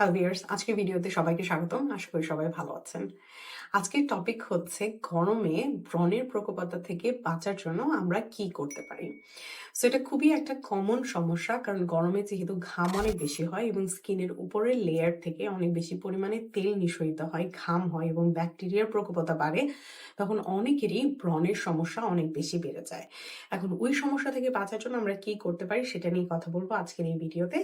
Hello viewers আজকের ভিডিওতে সবাইকে স্বাগতম। আশা করি সবাই ভালো আছেন। আজকের টপিক হচ্ছে গরমে ব্রণের প্রকোপতা থেকে বাঁচার জন্য আমরা কি করতে পারি? সো এটা খুবই একটা কমন সমস্যা, কারণ গরমে যেহেতু ঘাম অনেক বেশি হয় এবং স্কিনের উপরের লেয়ার থেকে অনেক বেশি পরিমাণে তেল নিঃসরিত হয়, ঘাম হয় এবং ব্যাকটেরিয়ার প্রকোপতা বাড়ে, তখন অনেকেরই ব্রণের সমস্যা অনেক বেশি বেড়ে যায়। এখন ওই সমস্যা থেকে বাঁচার জন্য আমরা কি করতে পারি সেটা নিয়ে কথা বলব আজকের এই ভিডিওতে।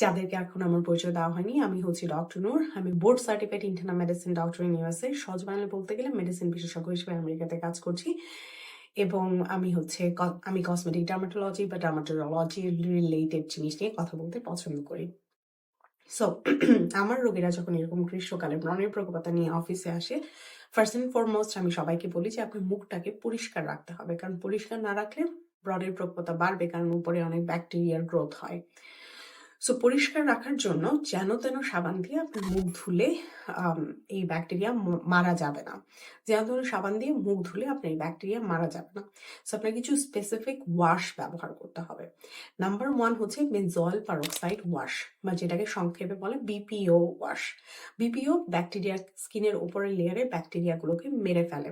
যাদেরকে এখন আমার পরিচয় দেওয়া হয়নি, আমি হচ্ছি ডক্টর নূর। আমি board certified internal medicine doctor in USA সহজ বাংলা বলতে গেলে মেডিসিন বিশেষজ্ঞ হিসেবে আমেরিকাতে কাজ করছি। এবং আমি হচ্ছে আমি কসমেটিক ডার্মাটোলজি বা ডার্মাটোলজি রিলেটেড জিনিস নিয়ে কথা বলতে পছন্দ করি। সো আমার রোগীরা যখন এরকম গ্রীষ্মকালে ব্রণের প্রকোপতা নিয়ে অফিসে আসে ফার্স্ট অ্যান্ড ফরমোস্ট আমি সবাইকে বলি যে আপনার মুখটাকে পরিষ্কার রাখতে হবে। কারণ পরিষ্কার না রাখলে ব্রণের প্রকোপতা বাড়বে, কারণ উপরে অনেক ব্যাকটেরিয়ার গ্রোথ হয়। সো পরিষ্কার রাখার জন্য যেন তেন সাবান দিয়ে আপনি মুখ ধুলে এই ব্যাকটেরিয়া মারা যাবে না। যেন তেন সাবান দিয়ে মুখ ধুলে আপনার এই ব্যাকটেরিয়া মারা যাবে না। সো আপনার কিছু স্পেসিফিক ওয়াশ ব্যবহার করতে হবে। নাম্বার ওয়ান হচ্ছে বেনজল পারক্সাইড ওয়াশ বা যেটাকে সংক্ষেপে বলে বিপিও ওয়াশ বিপিও ব্যাকটেরিয়া স্কিনের উপরের লেয়ারে ব্যাকটেরিয়াগুলোকে মেরে ফেলে।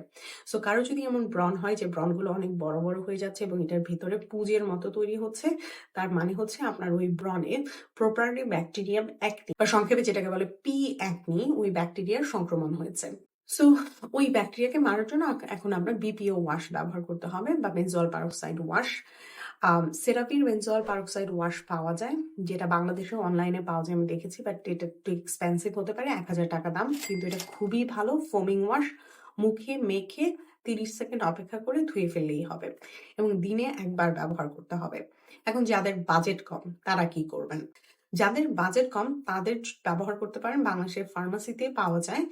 সো কারও যদি এমন ব্রণ হয় যে ব্রণগুলো অনেক বড় বড় হয়ে যাচ্ছে এবং এটার ভিতরে পুজের মতো তৈরি হচ্ছে, তার মানে হচ্ছে আপনার ওই ব্রণে প্রপারলি ব্যাকটেরিয়াম অ্যাক্নি বা সংক্ষেপে যেটাকে বলে পি অ্যাকনি ওই ব্যাকটেরিয়ার সংক্রমণ হয়েছে। সো ওই ব্যাকটেরিয়াকে মারার জন্য এখন আমরা বিপিও ওয়াশ ব্যবহার করতে হবে, বা বেনজল পারক্সাইড ওয়াশ সেরাপির বেনজল পারক্সাইড ওয়াশ পাওয়া যায়, যেটা বাংলাদেশে অনলাইনে পাওয়া যায়, আমি দেখেছি বাট এটা একটু এক্সপেন্সিভ হতে পারে, এক হাজার টাকা দাম। কিন্তু এটা খুবই ভালো ফোমিং ওয়াশ মুখে, মেখে তিরিশ সেকেন্ড অপেক্ষা করে ধুয়ে ফেললেই হবে এবং দিনে একবার ব্যবহার করতে হবে। এখন যাদের বাজেট কম, তারা কি করবেন? যাদের বাজেট কম, তাদের ব্যবহার করতে পারেন। বাংলাদেশের ফার্মাসিতে পাওয়া যায়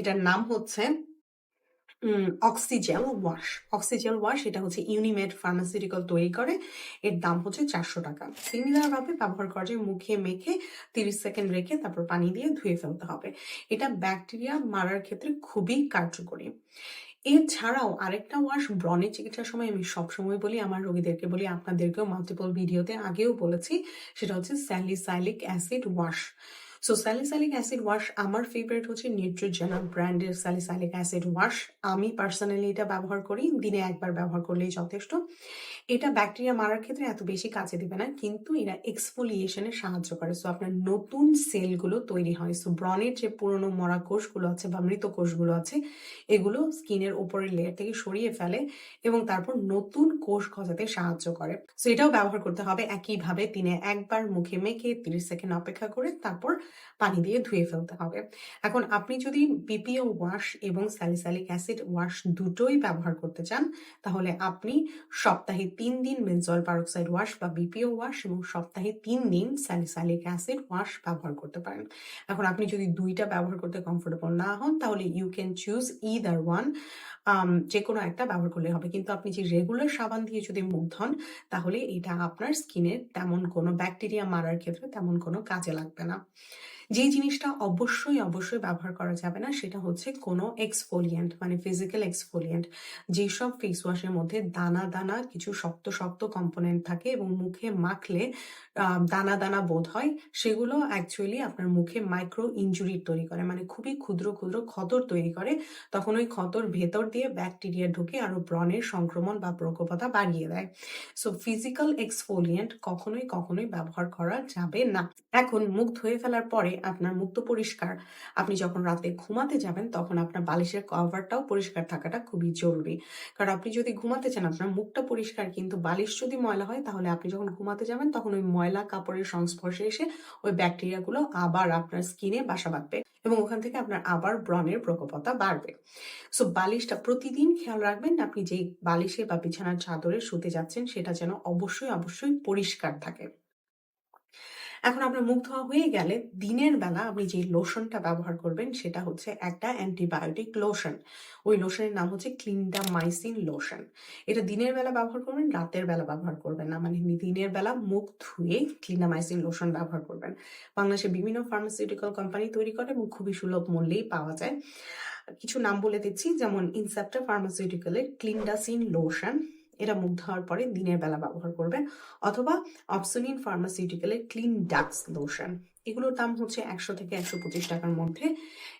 এটার নাম হচ্ছে অক্সিজেল ওয়াশ। অক্সিজেল ওয়াশ, এটা হচ্ছে ইউনিমেড ফার্মাসিউটিক্যাল তৈরি করে। এর দাম হচ্ছে চারশো টাকা। সিমিলার ভাবে ব্যবহার করা যায়, মুখে মেখে তিরিশ সেকেন্ড রেখে তারপর পানি দিয়ে ধুয়ে ফেলতে হবে। এটা ব্যাকটেরিয়া মারার ক্ষেত্রে খুবই কার্যকরী। এছাড়াও আরেকটা ওয়াশ ব্রণের চিকিৎসার সময় আমি সবসময় বলি, আমার রোগীদেরকে বলি, আপনাদেরকেও মাল্টিপল ভিডিওতে আগেও বলেছি, সেটা হচ্ছে salicylic acid wash so salicylic acid wash আমার ফেভারিট হচ্ছে নিউট্রিজেনা ব্র্যান্ডের স্যালিসাইলিক অ্যাসিড ওয়াশ আমি পার্সোনালি এটা ব্যবহার করি, দিনে একবার ব্যবহার করলেই যথেষ্ট। এটা ব্যাকটেরিয়া মারার ক্ষেত্রে এত বেশি কাজে দেবে না, কিন্তু এরা এক্সফোলিয়েশনে সাহায্য করে। সো আপনার নতুন সেলগুলো তৈরি হয়। সো ব্রনের যে পুরনো মরা কোষগুলো আছে বা মৃত কোষগুলো আছে, এগুলো স্কিনের উপরের লেয়ার থেকে সরিয়ে ফেলে এবং তারপর নতুন কোষ গজাতে সাহায্য করে। সো এটাও ব্যবহার করতে হবে। একইভাবে দিনে একবার মুখে মেখে তিরিশ সেকেন্ড অপেক্ষা করে, তারপর পানি দিয়ে ধুয়ে ফেলতে হবে। এখন আপনি যদি বিপিও ওয়াশ এবং স্যালিসালিক অ্যাসিড ওয়াশ দুটোই ব্যবহার করতে চান, তাহলে আপনি সপ্তাহে তিন দিন বেনজল পারক্সাইড ওয়াশ বা বিপিও ওয়াশ এবং সপ্তাহে তিন দিন স্যালিসালিক অ্যাসিড ওয়াশ ব্যবহার করতে পারেন। এখন আপনি যদি দুইটা ব্যবহার করতে কমফোর্টেবল না হন, তাহলে you can choose either one যে কোনো একটা ব্যবহার করলে হবে। কিন্তু আপনি যে রেগুলার সাবান দিয়ে যদি মুখ ধন, তাহলে এটা আপনার স্কিনের তেমন কোনো ব্যাকটেরিয়া মারার ক্ষেত্রে তেমন কোনো কাজে লাগবে না। যে জিনিসটা অবশ্যই অবশ্যই ব্যবহার করা যাবে না, সেটা হচ্ছে কোনো এক্সফোলিয়েন্ট মানে ফিজিক্যাল এক্সফোলিয়েন্ট যেসব ফেস ওয়াশের মধ্যে দানা দানা, কিছু শক্ত শক্ত কম্পোনেন্ট থাকে এবং মুখে মাখলে দানা দানা বোধ হয়, সেগুলো অ্যাকচুয়ালি আপনার মুখে মাইক্রো ইনজুরি তৈরি করে মানে খুবই ক্ষুদ্র ক্ষুদ্র ক্ষতর তৈরি করে। তখন ওই ক্ষতর ভেতর দিয়ে ব্যাকটেরিয়া ঢুকে আরও ব্রণের সংক্রমণ বা প্রকোপতা বাড়িয়ে দেয়। সো ফিজিক্যাল এক্সফোলিয়েন্ট কখনোই কখনোই ব্যবহার করা যাবে না। এখন মুখ ধুয়ে ফেলার পরে আপনার মুক্ত পরিষ্কার। আপনি যখন রাতে ঘুমাতে যাবেন, তখন আপনার বালিশের কভারটাও পরিষ্কার থাকাটা খুবই জরুরি। কারণ আপনি যদি ঘুমাতে চান, আপনার মুখটা পরিষ্কার, কিন্তু বালিশ যদি ময়লা হয়, তাহলে আপনি যখন ঘুমাতে যাবেন, তখন ওই ময়লা কাপড়ের সংস্পর্শে এসে ওই ব্যাকটেরিয়াগুলো আবার আপনার স্কিনে বাসা বাঁধবে এবং ওখান থেকে আপনার আবার ব্রণের প্রকোপতা বাড়বে। সো, বালিশটা প্রতিদিন খেয়াল রাখবেন আপনি যেই বালিশে বা বিছানার চাদরে শুতে যাচ্ছেন, সেটা যেন অবশ্যই অবশ্যই পরিষ্কার থাকে। এখন আপনার মুখ ধোয়া হয়ে গেলে দিনের বেলা আপনি যে লোশনটা ব্যবহার করবেন সেটা হচ্ছে একটা অ্যান্টিবায়োটিক লোশন ওই লোশনের নাম হচ্ছে ক্লিন্ডামাইসিন লোশন এটা দিনের বেলা ব্যবহার করবেন, রাতের বেলা ব্যবহার করবেন না। মানে দিনের বেলা মুখ ধুয়ে ক্লিন্ডামাইসিন লোশন ব্যবহার করবেন। বাংলাদেশে বিভিন্ন ফার্মাসিউটিক্যাল কোম্পানি তৈরি করে এবং খুবই সুলভ মূল্যেই পাওয়া যায়। কিছু নাম বলে দিচ্ছি, যেমন ইনসেপ্টা ফার্মাসিউটিক্যালের ক্লিনডাসিন লোশন এটা মুখ ধোয়ার পরে দিনের বেলা ব্যবহার করবেন অথবা অপসোনিন ফার্মাসিউটিক্যালের ক্লিন ডাক্স লোশন। এগুলোর দাম হচ্ছে একশো থেকে একশো পঁচিশ টাকার মধ্যে।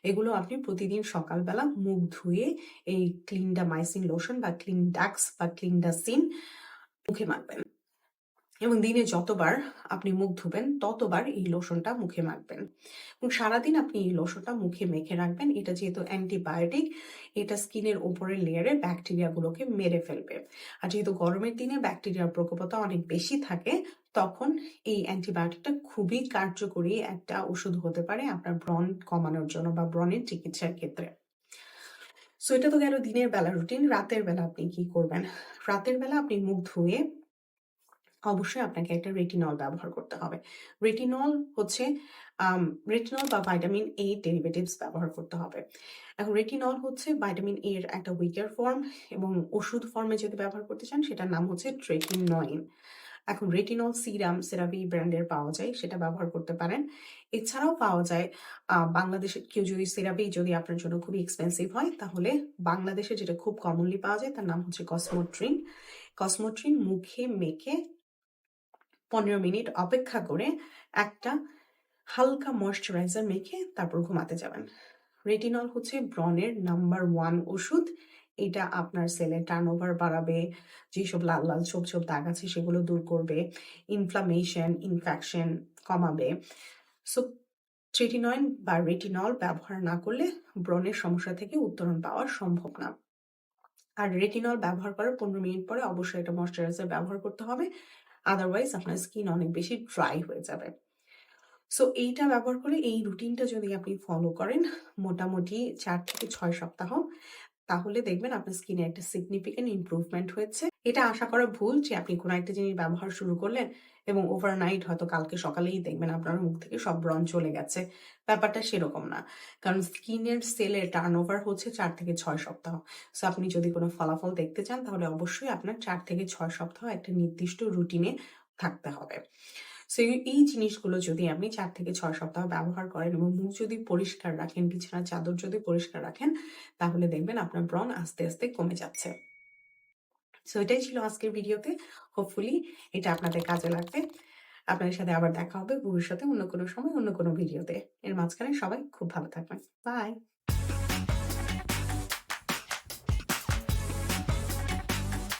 এগুলো আপনি প্রতিদিন সকালবেলা মুখ ধুয়ে এই ক্লিনডামাইসিন লোশন বা ক্লিন ডাক্স বা ক্লিনডাসিন মুখে মাখবেন। এবং দিনে যতবার আপনি মুখ ধুবেন, ততবার এই লোশনটা মুখে মাখবেন। এবং সারাদিন আপনি এই লোশনটা মুখে মেখে রাখবেন। এটা যেহেতু অ্যান্টিবায়োটিক, এটা স্কিনের উপরের লেয়ারে ব্যাকটেরিয়াগুলোকে মেরে ফেলবে। আর যেহেতু গরমের দিনে ব্যাকটেরিয়ার প্রকোপতা অনেক বেশি থাকে, তখন এই অ্যান্টিবায়োটিকটা খুবই কার্যকরী একটা ওষুধ হতে পারে আপনার ব্রণ কমানোর জন্য বা ব্রণের চিকিৎসার ক্ষেত্রে। সো এটা তো গেল দিনের বেলা রুটিন রাতের বেলা আপনি কি করবেন? রাতের বেলা আপনি মুখ ধুয়ে অবশ্যই আপনাকে একটা রেটিনল ব্যবহার করতে হবে। রেটিনল হচ্ছে রেটিনল বা ভাইটামিন এ ডেরিভেটিভস ব্যবহার করতে হবে। এখন রেটিনল হচ্ছে ভাইটামিন এর একটা উইকার ফর্ম এবং ওষুধ ফর্মে যদি ব্যবহার করতে চান, সেটার নাম হচ্ছে ট্রেটিনয়েন এখন রেটিনল সিরাম সেরাভি ব্র্যান্ডের পাওয়া যায়, সেটা ব্যবহার করতে পারেন। এছাড়াও পাওয়া যায় বাংলাদেশে কেউ যদি সেরাভি যদি আপনার জন্য খুবই এক্সপেন্সিভ হয়, তাহলে বাংলাদেশে যেটা খুব কমনলি পাওয়া যায়, তার নাম হচ্ছে কসমোট্রিন কসমোট্রিন মুখে মেখে পনেরো মিনিট অপেক্ষা করে একটা হালকা ময়শ্চারাইজার মেখে তারপর ঘুমাতে যাবেন। রেটিনল হচ্ছে ব্রণের নাম্বার ওয়ান ওষুধ। এটা আপনার সেলে টার্ন ওভার বাড়াবে, যেসব লাল লাল ছোপ ছোপ দাগ আছে সেগুলো দূর করবে ইনফ্লামেশন ইনফেকশন কমাবে। সো ট্রেটিনয়েন বা রেটিনল ব্যবহার না করলে ব্রণের সমস্যা থেকে উত্তরণ পাওয়া সম্ভব না। আর রেটিনল ব্যবহার করার পনেরো মিনিট পরে অবশ্যই এটা ময়শ্চারাইজার ব্যবহার করতে হবে। আদারওয়াইজ আপনার স্কিন অনেক বেশি ড্রাই হয়ে যাবে। সো এইটা ব্যবহার করে এই রুটিনটা যদি আপনি ফলো করেন মোটামুটি চার থেকে ছয় সপ্তাহ, তাহলে দেখবেন আপনার স্কিনে একটা সিগনিফিকেন্ট ইম্প্রুভমেন্ট হয়েছে। এটা আশা করা ভুল যে আপনি কোনো একটা জিনিস ব্যবহার শুরু করলেন এবং ওভারনাইট হয়তো কালকে সকালেই দেখবেন আপনার মুখ থেকে সব ব্রণ চলে গেছে। ব্যাপারটা সেরকম না। কারণ স্কিনের সেলের টার্ন ওভার হচ্ছে চার থেকে ছয় সপ্তাহ। সো আপনি যদি কোনো ফলাফল দেখতে চান, তাহলে অবশ্যই আপনার চার থেকে ছয় সপ্তাহ একটা নির্দিষ্ট রুটিনে থাকতে হবে। সো এই জিনিসগুলো যদি আপনি চার থেকে ছয় সপ্তাহ ব্যবহার করেন এবং মুখ যদি পরিষ্কার রাখেন, বিছানার চাদর যদি পরিষ্কার রাখেন, তাহলে দেখবেন আপনার ব্রণ আস্তে আস্তে কমে যাচ্ছে। সো এটাই ছিল আজকের ভিডিওতে হোপফুলি এটা আপনাদের কাজে লাগবে। আপনাদের সাথে আবার দেখা হবে ভবিষ্যতে অন্য কোনো সময়, অন্য কোনো ভিডিওতে এর মাঝখানে সবাই খুব ভালো থাকবেন। বাই